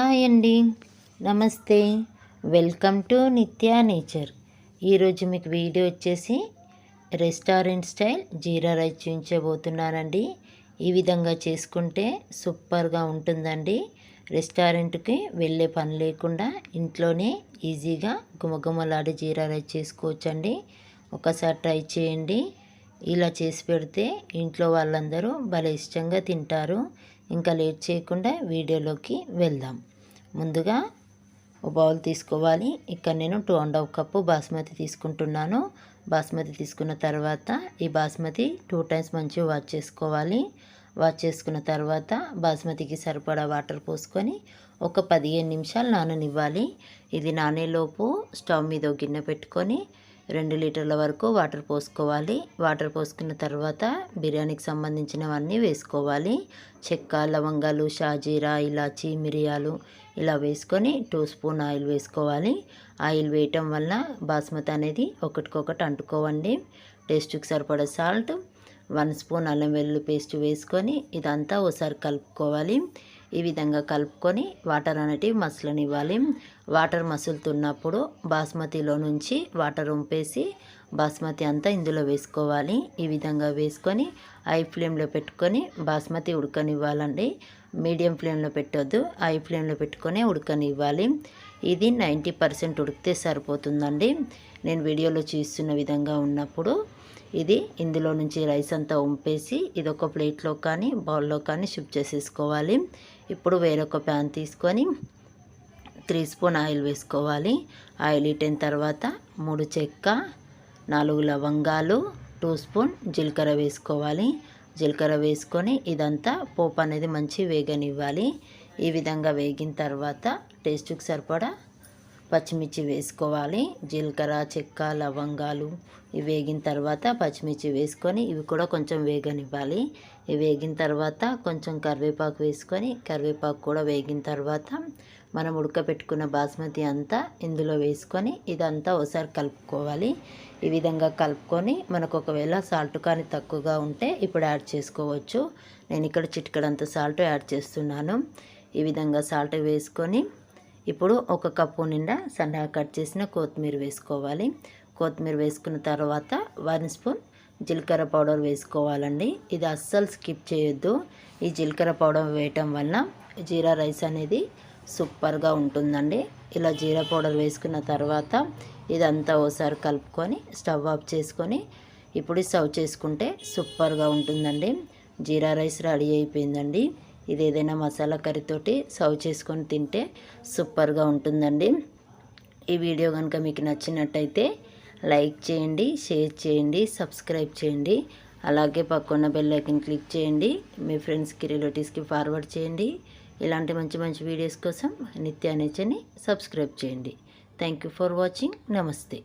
Hi అండి. నమస్తే. Welcome to Nithya nature. ఈరోజు మీకు వీడియో వచ్చేసి రెస్టారెంట్ స్టైల్ జీరా రైస్ చూపించబోతున్నానండి. ఈ విధంగా చేసుకుంటే సూపర్గా ఉంటుందండి. రెస్టారెంట్కి వెళ్ళే పని లేకుండా ఇంట్లోనే ఈజీగా గుమగుమలాడి జీరా రైస్ చేసుకోవచ్చండి. ఒకసారి ట్రై చేయండి. ఇలా చేసి పెడితే ఇంట్లో వాళ్ళందరూ భలే ఇష్టంగా తింటారు. ఇంకా లేట్ చేయకుండా వీడియోలోకి వెళ్దాం. ముందుగా ఒక బౌల్ తీసుకోవాలి. ఇక్కడ నేను two and half cup basmati తీసుకుంటున్నాను. బాస్మతి తీసుకున్న తర్వాత ఈ బాస్మతి టూ టైమ్స్ మంచిగా వాష్ చేసుకోవాలి. వాష్ చేసుకున్న తర్వాత బాస్మతికి సరిపడా వాటర్ పోసుకొని ఒక పదిహేను నిమిషాలు నాననివ్వాలి. ఇది నానేలోపు స్టవ్ మీద గిన్నె పెట్టుకొని రెండు లీటర్ల వరకు వాటర్ పోసుకోవాలి. వాటర్ పోసుకున్న తర్వాత బిర్యానీకి సంబంధించినవన్నీ వేసుకోవాలి. చెక్క లవంగాలు షాజీరా ఇలాచి మిరియాలు ఇలా వేసుకొని టూ స్పూన్ ఆయిల్ వేసుకోవాలి. ఆయిల్ వేయటం వల్ల బాస్మతి అనేది ఒకటికొకటి అంటుకోవండి. టేస్ట్కి సరిపడే సాల్ట్ వన్ స్పూన్ అల్లం వెల్లుల్లి పేస్ట్ వేసుకొని ఇదంతా ఒకసారి కలుపుకోవాలి. ఈ విధంగా కలుపుకొని వాటర్ అనేటివి మసలనివ్వాలి. వాటర్ మసులుతున్నప్పుడు బాస్మతిలో నుంచి వాటర్ ఉంపేసి బాస్మతి అంతా ఇందులో వేసుకోవాలి. ఈ విధంగా వేసుకొని హై ఫ్లేమ్లో పెట్టుకొని బాస్మతి ఉడకనివ్వాలండి. మీడియం ఫ్లేమ్లో పెట్టొద్దు. హై ఫ్లేమ్లో పెట్టుకొని ఉడకనివ్వాలి. ఇది నైంటీ పర్సెంట్ ఉడికితే సరిపోతుందండి. నేను వీడియోలో చూస్తున్న విధంగా ఉన్నప్పుడు ఇది ఇందులో నుంచి రైస్ అంతా ఉంపేసి ఇది ఒక ప్లేట్లో కానీ బౌల్లో కానీ షిఫ్ట్ చేసేసుకోవాలి. ఇప్పుడు వేరొక ప్యాన్ తీసుకొని త్రీ స్పూన్ ఆయిల్ వేసుకోవాలి. ఆయిల్ ఇటైన తర్వాత మూడు చెక్క నాలుగు లవంగాలు టూ స్పూన్ జీలకర్ర వేసుకోవాలి. జీలకర్ర వేసుకొని ఇదంతా పోపు అనేది మంచి వేగనివ్వాలి. ఈ విధంగా వేగిన తర్వాత టేస్ట్కి సరిపడా పచ్చిమిర్చి వేసుకోవాలి. జీలకర్ర చెక్క లవంగాలు ఇవి వేగిన తర్వాత పచ్చిమిర్చి వేసుకొని ఇవి కూడా కొంచెం వేగనివ్వాలి. ఇవి వేగిన తర్వాత కొంచెం కరివేపాకు వేసుకొని కరివేపాకు కూడా వేగిన తర్వాత మనం ఉడకపెట్టుకున్న బాస్మతి అంతా ఇందులో వేసుకొని ఇదంతా ఒకసారి కలుపుకోవాలి. ఈ విధంగా కలుపుకొని మనకు ఒకవేళ సాల్ట్ కానీ తక్కువగా ఉంటే ఇప్పుడు యాడ్ చేసుకోవచ్చు. నేను ఇక్కడ చిటికడంత సాల్ట్ యాడ్ చేస్తున్నాను. ఈ విధంగా సాల్ట్ వేసుకొని ఇప్పుడు ఒక కప్పు నిండా సన్నగా కట్ చేసిన కొత్తిమీర వేసుకోవాలి. కొత్తిమీర వేసుకున్న తర్వాత వన్ స్పూన్ జీలకర్ర పౌడర్ వేసుకోవాలండి. ఇది అస్సలు స్కిప్ చేయొద్దు. ఈ జీలకర్ర పౌడర్ వేయటం వల్ల జీరా రైస్ అనేది సూపర్గా ఉంటుందండి. ఇలా జీరా పౌడర్ వేసుకున్న తర్వాత ఇదంతా ఓసారి కలుపుకొని స్టవ్ ఆఫ్ చేసుకొని ఇప్పుడు సర్వ్ చేసుకుంటే సూపర్గా ఉంటుందండి. జీరా రైస్ రెడీ అయిపోయిందండి. ఇది ఏదైనా మసాలా కర్రీతోటి సర్వ్ చేసుకొని తింటే సూపర్గా ఉంటుందండి. ఈ వీడియో కనుక మీకు నచ్చినట్టయితే లైక్ చేయండి షేర్ చేయండి సబ్స్క్రైబ్ చేయండి. అలాగే పక్కన్న బెల్ ఐకన్ క్లిక్ చేయండి. మీ ఫ్రెండ్స్కి రిలేటివ్స్కి ఫార్వర్డ్ చేయండి. ఇలాంటి మంచి మంచి వీడియోస్ కోసం నిత్యానేచని సబ్స్క్రైబ్ చేయండి. Thank you for watching. నమస్తే.